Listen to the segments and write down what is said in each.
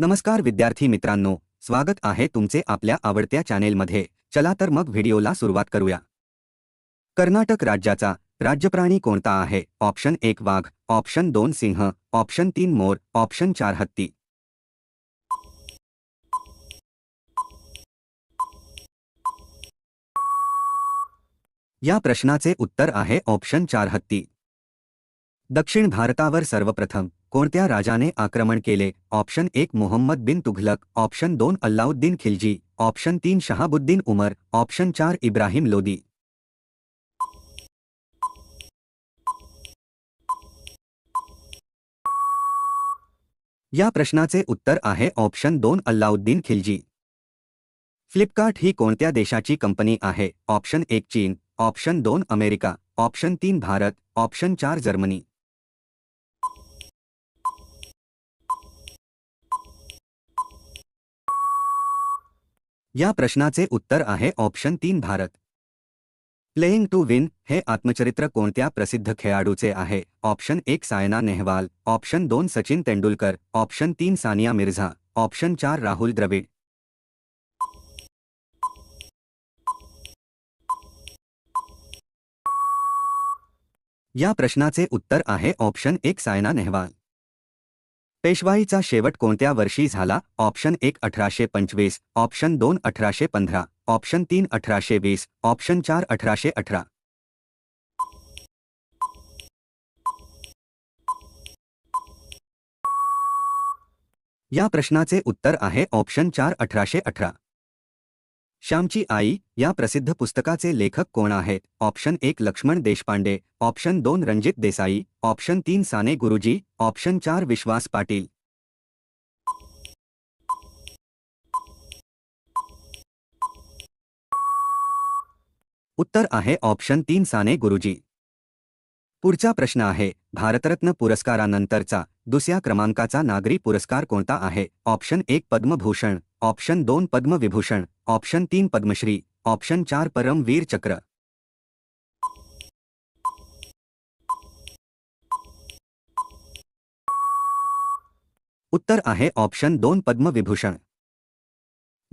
नमस्कार विद्यार्थी मित्रांनो स्वागत आहे तुमचे आपल्या आवडत्या चॅनेलमध्ये. चला तर मग व्हिडिओला सुरुवात करूया. कर्नाटक राज्याचा राज्यप्राणी कोणता आहे? ऑप्शन एक वाघ ऑप्शन दोन सिंह ऑप्शन तीन मोर ऑप्शन चार हत्ती. या प्रश्नाचे उत्तर आहे ऑप्शन चार हत्ती. दक्षिण भारतावर सर्वप्रथम. कोणत्या राजाने आक्रमण केले? ऑप्शन एक मोहम्मद बिन तुघलक. ऑप्शन दोन, अल्लाउद्दीन खिलजी. ऑप्शन तीन, शहाबुद्दीन उमर. ऑप्शन चार, इब्राहिम लोदी. या प्रश्नाचे उत्तर आहे, ऑप्शन दोन, अल्लाउद्दीन खिलजी. फ्लिपकार्ट ही कोणत्या देशाची कंपनी आहे? ऑप्शन एक, चीन. ऑप्शन दोन, अमेरिका. ऑप्शन तीन, भारत. ऑप्शन चार, जर्मनी. या प्रश्नाचे उत्तर आहे ऑप्शन तीन भारत. प्लेइंग टू विन हे आत्मचरित्र कोणत्या प्रसिद्ध खेळाडूचे आहे? ऑप्शन एक सायना नेहवाल, ऑप्शन दोन सचिन तेंडुलकर, ऑप्शन तीन सानिया मिर्झा, ऑप्शन चार राहुल द्रविड. या प्रश्नाचे उत्तर आहे ऑप्शन एक सायना नेहवाल. पेशवाईचा शेवट कोणत्या वर्षी झाला? ऑप्शन एक अठराशे पंचवीस ऑप्शन दोन अठराशे पंधरा ऑप्शन तीन अठराशे वीस ऑप्शन चार अठराशे अठरा. या प्रश्नाचे उत्तर आहे ऑप्शन चार अठराशे अठरा. श्यामची आई या प्रसिद्ध पुस्तकाचे लेखक कोण आहेत ऑप्शन एक लक्ष्मण देशपांडे. ऑप्शन दोन रणजित देसाई. ऑप्शन तीन साने गुरुजी. ऑप्शन चार विश्वास पाटील. उत्तर आहे ऑप्शन तीन साने गुरुजी. पुढचा प्रश्न आहे भारतरत्न पुरस्कारानंतरचा. दुसऱ्या क्रमांकाचा नागरी पुरस्कार आहे? ऑप्शन एक पद्मभूषण, ऑप्शन दोन पद्मविभूषण, ऑप्शन तीन पद्मश्री, ऑप्शन चार परमवीर चक्र. उत्तर आहे ऑप्शन दोन पद्मविभूषण.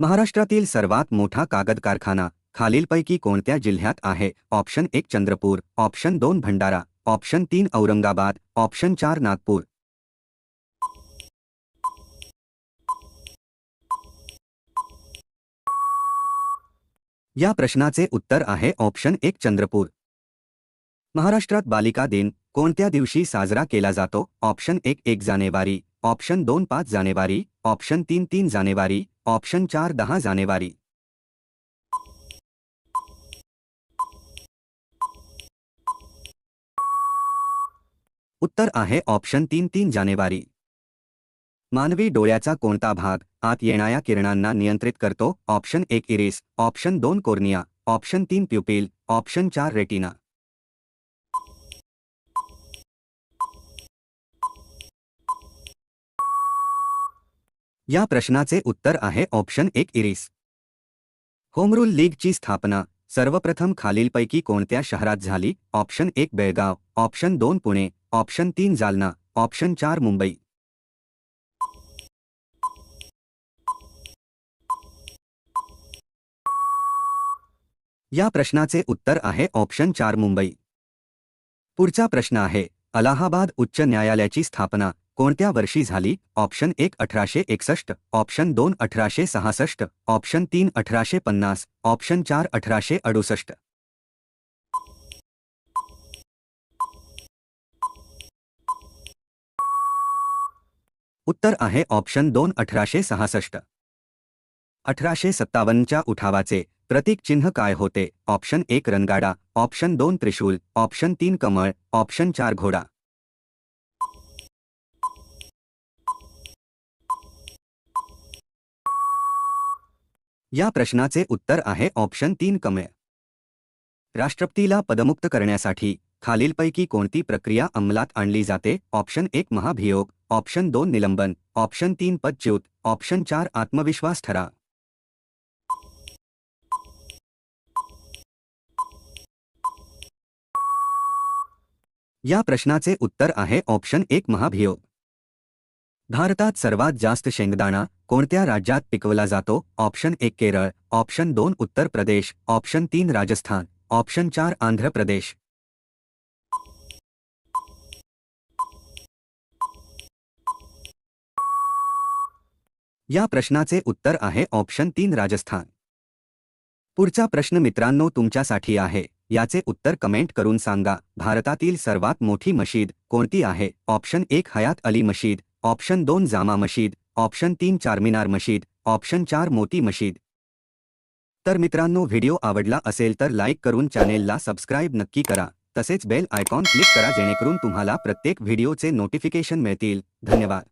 महाराष्ट्रातील सर्वात मोठा कागद कारखाना खालीलपैकी कोणत्या जिल्ह्यात आहे? ऑप्शन एक चंद्रपूर, ऑप्शन दोन भंडारा, ऑप्शन तीन औरंगाबाद, ऑप्शन चार नागपूर. या प्रश्नाचे उत्तर आहे ऑप्शन एक चंद्रपूर. महाराष्ट्रात बालिका दिन, कोणत्या दिवशी साजरा केला जातो? ऑप्शन एक एक जानेवारी. ऑप्शन दोन, पाच जानेवारी. ऑप्शन तीन तीन जानेवारी. ऑप्शन चार, दहा जानेवारी. उत्तर आहे ऑप्शन तीन तीन जानेवारी. मानवी डोळ्याचा कोणता भाग आत येणाऱ्या किरणांना नियंत्रित करतो? ऑप्शन एक इरिस ऑप्शन दोन कोर्निया ऑप्शन तीन प्युपिल ऑप्शन चार रेटिना. या प्रश्नाचे उत्तर आहे ऑप्शन एक इरिस. होमरूल लीगची स्थापना सर्वप्रथम खालीलपैकी कोणत्या शहरात झाली? ऑप्शन एक बेळगाव ऑप्शन दोन पुणे ऑप्शन तीन जालना ऑप्शन चार मुंबई. या प्रश्नाचे उत्तर आहे ऑप्शन चार मुंबई. पुढचा प्रश्न आहे अलाहाबाद उच्च न्यायालयाची स्थापना कोणत्या वर्षी झाली? ऑप्शन एक अठराशे एकसष्ट. ऑप्शन दोन अठराशे सहासष्ट. ऑप्शन तीन अठराशे पन्नास. ऑप्शन चार अठराशे अडुसष्ट. उत्तर आहे ऑप्शन दोन अठराशे सहासष्ट. अठराशे सत्तावन्नच्या उठावाचे प्रतीक चिन्ह काय होते? ऑप्शन एक रणगाडा ऑप्शन दोन त्रिशूल, ऑप्शन तीन कमळ, ऑप्शन चार घोडा. या प्रश्नाचे उत्तर आहे ऑप्शन तीन कमळ. राष्ट्रपतीला पदमुक्त करण्यासाठी खालीलपैकी कोणती प्रक्रिया अंमलात आणली जाते? ऑप्शन एक महाभियोग, ऑप्शन दोन निलंबन, ऑप्शन तीन पदच्युत, ऑप्शन चार आत्मविश्वास ठरा या प्रश्नाचे उत्तर आहे ऑप्शन एक महाभियोग. भारतात सर्वात जास्त शेंगदाणा कोणत्या राज्यात पिकवला जातो? ऑप्शन एक केरळ, ऑप्शन दोन उत्तर प्रदेश, ऑप्शन तीन राजस्थान, ऑप्शन चार आंध्र प्रदेश. या प्रश्नाचे उत्तर आहे ऑप्शन तीन राजस्थान. पुढचा प्रश्न मित्रांनो तुमच्यासाठी आहे. याचे उत्तर कमेंट करून सांगा. भारतातील सर्वात मोठी मशीद कोणती आहे? ऑप्शन एक हयात अली मशीद ऑप्शन दोन जामा मशीद ऑप्शन तीन चारमिनार मशीद ऑप्शन चार मोती मशीद. तर मित्रांनो व्हिडिओ आवडला असेल तर लाईक करून चॅनेलला सबस्क्राईब नक्की करा. तसेच बेल आयकॉन क्लिक करा जेणेकरून तुम्हाला प्रत्येक व्हिडिओचे नोटिफिकेशन मिळतील. धन्यवाद.